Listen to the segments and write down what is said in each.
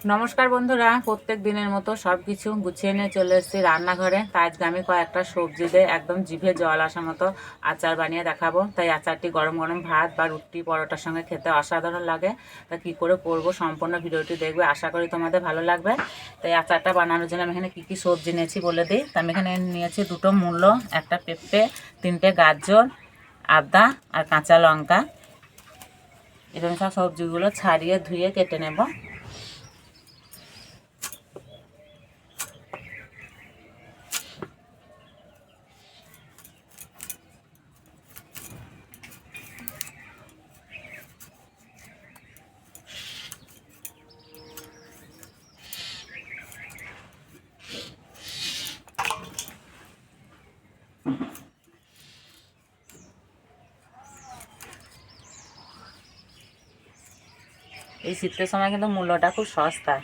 নমস্কার বন্ধুরা, প্রত্যেক দিনের মতো সব কিছু গুছিয়ে নিয়ে চলে এসেছি রান্নাঘরে। তাই আজকে আমি কয়েকটা সবজি দিয়ে একদম জিভে জল আসা মতো আচার বানিয়ে দেখাবো। তাই আচারটি গরম গরম ভাত বা রুটি পরোটার সঙ্গে খেতে অসাধারণ লাগে। তা কি করে করব সম্পূর্ণ ভিডিওটি দেখবে, আশা করি তোমাদের ভালো লাগবে। তাই আচারটা বানানোর জন্য আমি এখানে কী কী সবজি নিয়েছি বলে দিই। তা আমি এখানে নিয়েছি দুটো মূল্য একটা পেঁপে, তিনটে গাজর, আদা আর কাঁচা লঙ্কা। এরকম সব সবজিগুলো ছাড়িয়ে ধুয়ে কেটে নেব। এই শীতের সময় কিন্তু মূল্যটা খুব সস্তা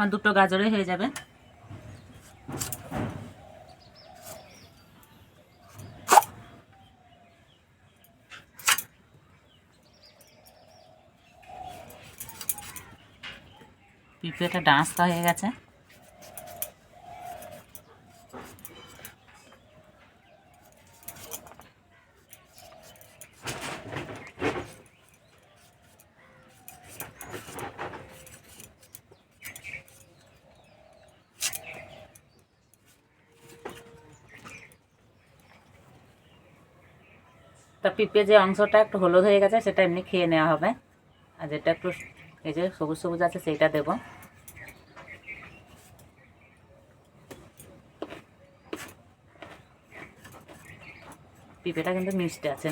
আমার দুটো গাজরে হয়ে যাবে। পিঁপড়েটা ডাঁসটা হয়ে গেছে। তা পিঁপড়ে যে অংশটা একটু হলুদ হয়ে গেছে, সেটা এমনি খেয়ে নেওয়া হবে। আর যেটা একটু এই যে সবুজ সবুজ আছে, সেইটা দেব। পিঁপেটা কিন্তু মিষ্টি আছে।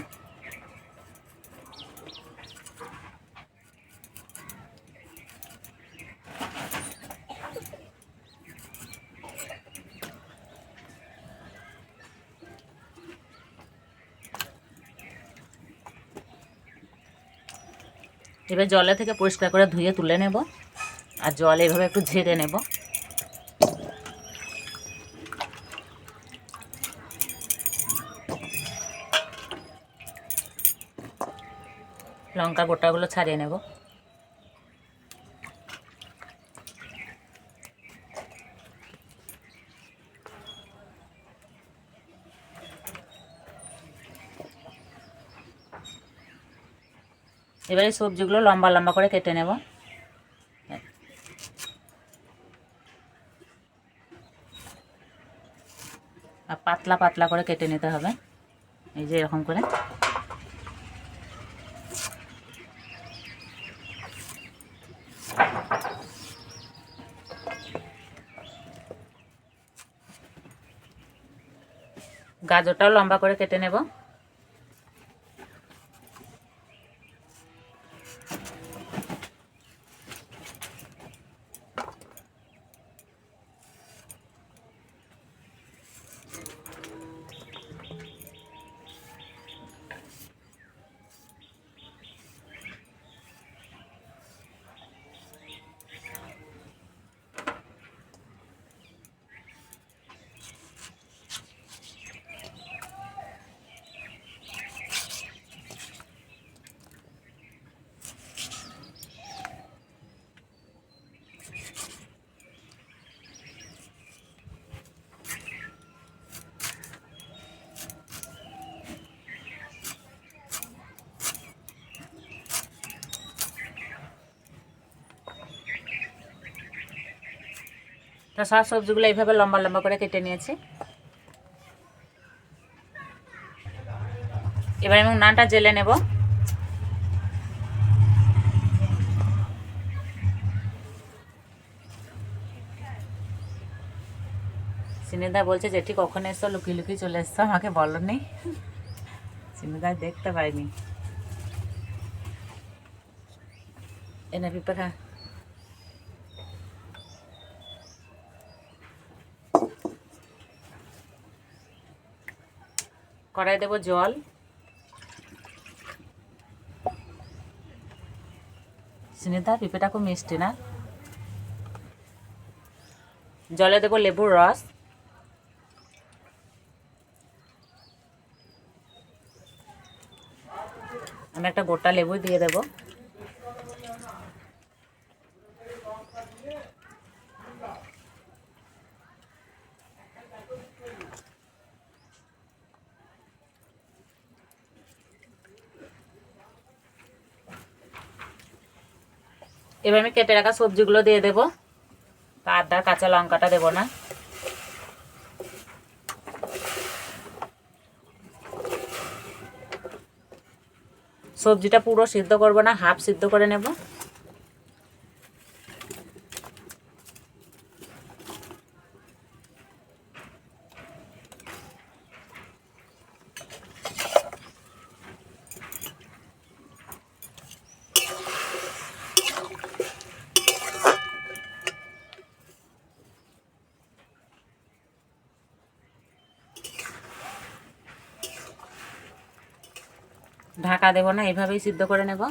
এবার জলে থেকে পরিষ্কার করে ধুয়ে তুলে নেব আর জল এভাবে একটু ঝেড়ে নেব। লঙ্কা গোটাগুলো ছাড়িয়ে নেব। এবারে সবজিগুলো লম্বা লম্বা করে কেটে নেব। আর পাতলা পাতলা করে কেটে নিতে হবে। এই যে এরকম করে। গাজরটাও লম্বা করে কেটে নেব। তো সব সবজিগুলো এইভাবে লম্বা লম্বা করে কেটে নিয়েছি। এবার আমি উনানটা জেলে নেব। সিনিদা বলছে, জেঠি, কখন এসছো লুকিয়ে লুকিয়ে চলে এসছো? আমাকে বলো নি সিনিদা দেখতে পাইনি। এনে পিপা খা। কড়াই দেবো জল। সুনিতা পেঁপেটা খুব মিষ্টি না? জলে দেবো লেবুর রস। আমি একটা গোটা লেবু দিয়ে দেবো। এবার আমি কেটে রাখা সবজিগুলো দিয়ে দেবো। তা আদার কাঁচা লঙ্কাটা দেবো না। সবজিটা পুরো সিদ্ধ করব না, হাফ সিদ্ধ করে নেব। ঢাকা দেবো না, এভাবেই সিদ্ধ করে নেব।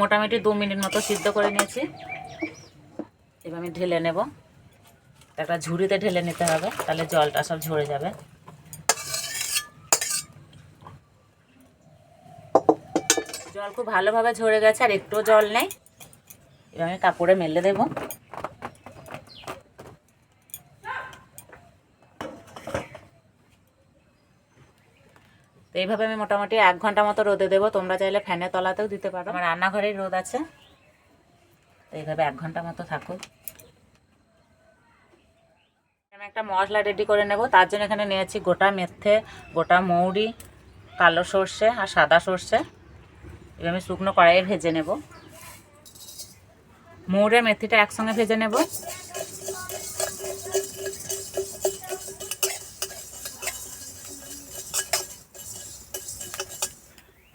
মোটামুটি দু মিনিট মতো সিদ্ধ করে নিয়েছি। এবার আমি ঢেলে নেব। একটা ঝুড়িতে ঢেলে নিতে হবে, তাহলে জলটা সব ঝরে যাবে। জল খুব ভালোভাবে ঝরে গেছে আর একটু জল নেই। এবার আমি কাপড়ে মেলে দেবো। তো এইভাবে আমি মোটামুটি এক ঘণ্টা মতো রোদে দেবো। তোমরা চাইলে ফ্যানের তলাতেও দিতে পারো। আমার রান্নাঘরেই রোদ আছে। তো এইভাবে এক ঘণ্টা মতো থাকুক আমি একটা মশলা রেডি করে নেব। তার জন্য এখানে নিয়েছি গোটা মেথে গোটা মৌরি কালো সর্ষে আর সাদা সর্ষে। এবার আমি শুকনো কড়াইয়ে ভেজে নেব। মৌরের মেথিটা একসঙ্গে ভেজে নেব।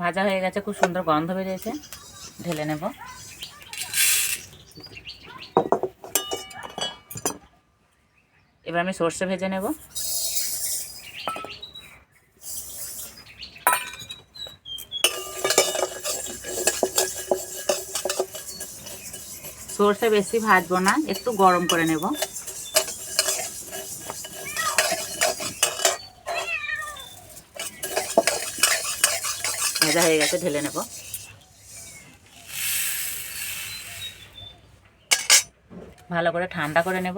ভাজা হয়ে গেছে, খুব সুন্দর গন্ধ বেরিয়েছে। ঢেলে নেব। এবার আমি সর্ষে ভেজে নেব। সর্ষে বেশি ভাজবো না, একটু গরম করে নেব। ভাজা হয়ে গেছে, ঢেলে নেব। ভালো করে ঠান্ডা করে নেব।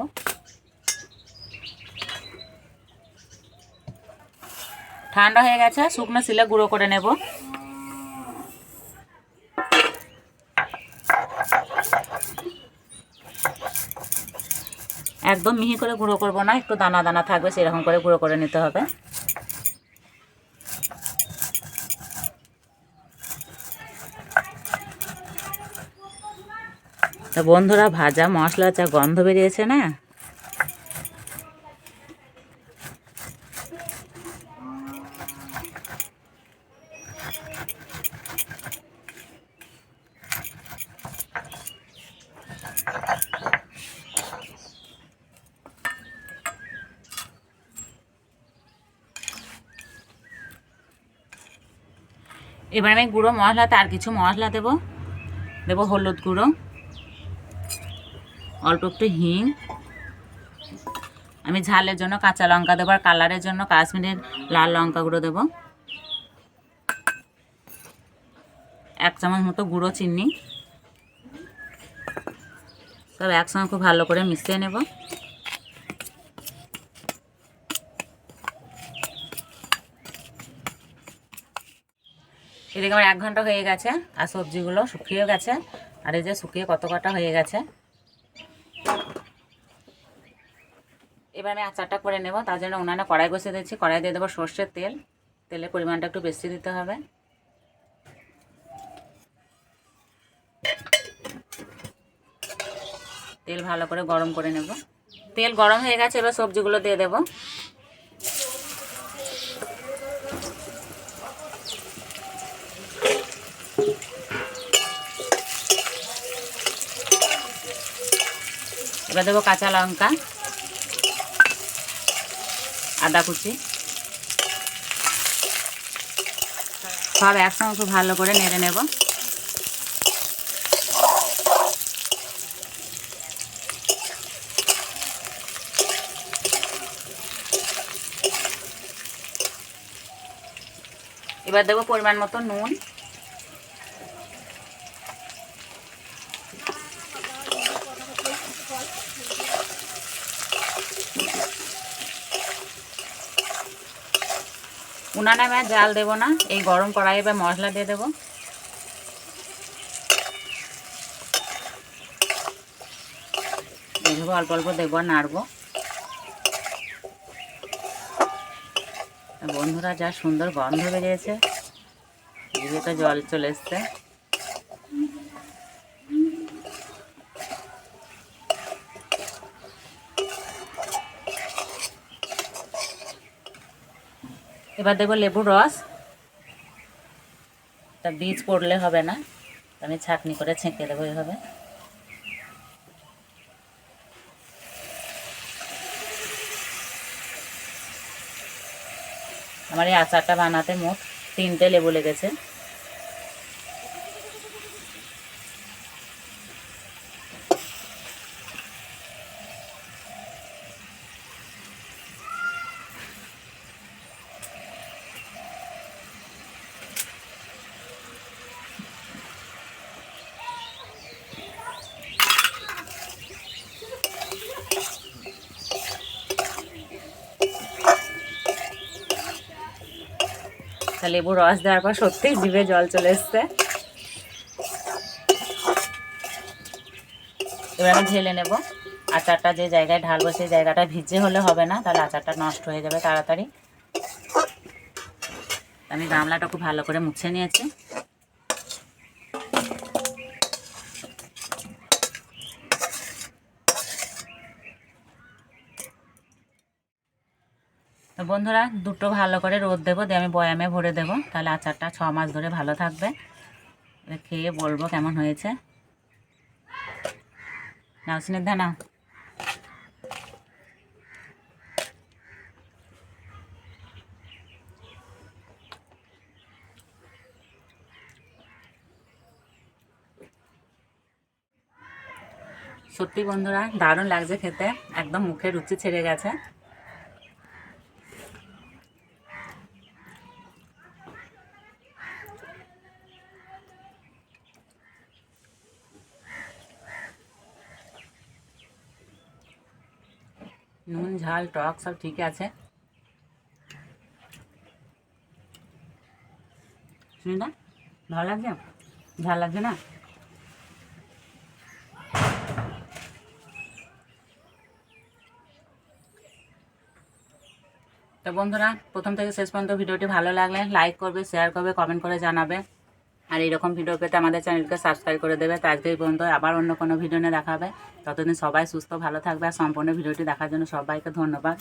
ঠান্ডা হয়ে গেছে, শুকনো শিলে গুঁড়ো করে নেব। একদম মিহি করে গুঁড়ো করব না, একটু দানা দানা থাকবে, সেরকম করে গুঁড়ো করে নিতে হবে। তা বন্ধুরা ভাজা মশলা যা গন্ধ বেরিয়েছে না? এবার আমি গুঁড়ো মশলাতে আর কিছু মশলা দেবো। দেবো হলুদ গুঁড়ো। অল্প একটু হিং। আমি ঝালের জন্য কাঁচা লঙ্কা দেবো আর কালারের জন্য কাশ্মীরের লাল লঙ্কা গুঁড়ো দেবো। এক চামচ মতো গুঁড়ো চিনি। সব একসঙ্গে খুব ভালো করে মিশিয়ে নেব। এদিকে আমার এক ঘণ্টা হয়ে গেছে, আর সবজিগুলো শুকিয়ে গেছে, আর এই যে শুকিয়ে কত কটা হয়ে গেছে। এবার আমি আচারটা করে নেব, তার জন্য উনানে কড়াই বসিয়ে দিচ্ছি, কড়াই দিয়ে দেবো সর্ষের তেল, তেলের পরিমাণটা একটু বেশি দিতে হবে। তেল ভালো করে গরম করে নেব। তেল গরম হয়ে গেছে, এবার সবজিগুলো দিয়ে দেবো। এবার দেবো কাঁচা লঙ্কা। আদা কুচি। সব একসঙ্গে খুব ভালো করে নেড়ে নেব। এবার দেবো পরিমাণ মতো নুন। উনানে আমি জাল দেবো না, এই গরম কড়াই এবার মশলা দিয়ে দেবো। এইভাবে অল্প অল্প আর নাড়বো। বন্ধুরা, যা সুন্দর গন্ধ বেরিয়েছে তো জল চলে এসছে। এবার দেখো লেবুর রস। তা বীজ পড়লে হবে না। আমি ছাটনি করে ছেঁকে দেবো এইভাবে আমার এই আচারটা বানাতে মোট তিনটে লেবু লেগেছে। তা লেবু রস দেওয়ার পর সত্যিই জিভে জল চলে এসছে। এবার আমি ঢেলে নেব। আচারটা যে জায়গায় ঢালবো সেই জায়গাটা ভিজে হলে হবে না, তাহলে আচারটা নষ্ট হয়ে যাবে তাড়াতাড়ি। আমি গামলাটা খুব ভালো করে মুছে নিয়েছি। বন্ধুরা, দুটো ভালো করে রোদ দেবো, দিয়ে আমি বয়ামে ভরে দেবো। তাহলে আচারটা ছ মাস ধরে ভালো থাকবে। খেয়ে বলব কেমন হয়েছে। নাও, স্নিগ্ধা নাও। সত্যি বন্ধুরা, দারুণ লাগছে খেতে। একদম মুখে রুচি ছেড়ে গেছে। নুন, ঝাল, টক, সব ঠিক আছে। শুনি না? ভালো লাগছে? ঝাল লাগছে না? তো বন্ধুরা, প্রথম থেকে শেষ পর্যন্ত ভিডিওটি ভালো লাগলে লাইক করবে, শেয়ার করবে কমেন্ট করে জানাবে। আর এরকম ভিডিও পেতে আমাদের চ্যানেলকে সাবস্ক্রাইব করে দেবে। তো আজকে পর্যন্ত আবার অন্য কোনো ভিডিও নিয়ে দেখাবে ততদিন সবাই সুস্থ, ভালো থাকবে। আর সম্পূর্ণ ভিডিওটি দেখার জন্য সবাইকে ধন্যবাদ।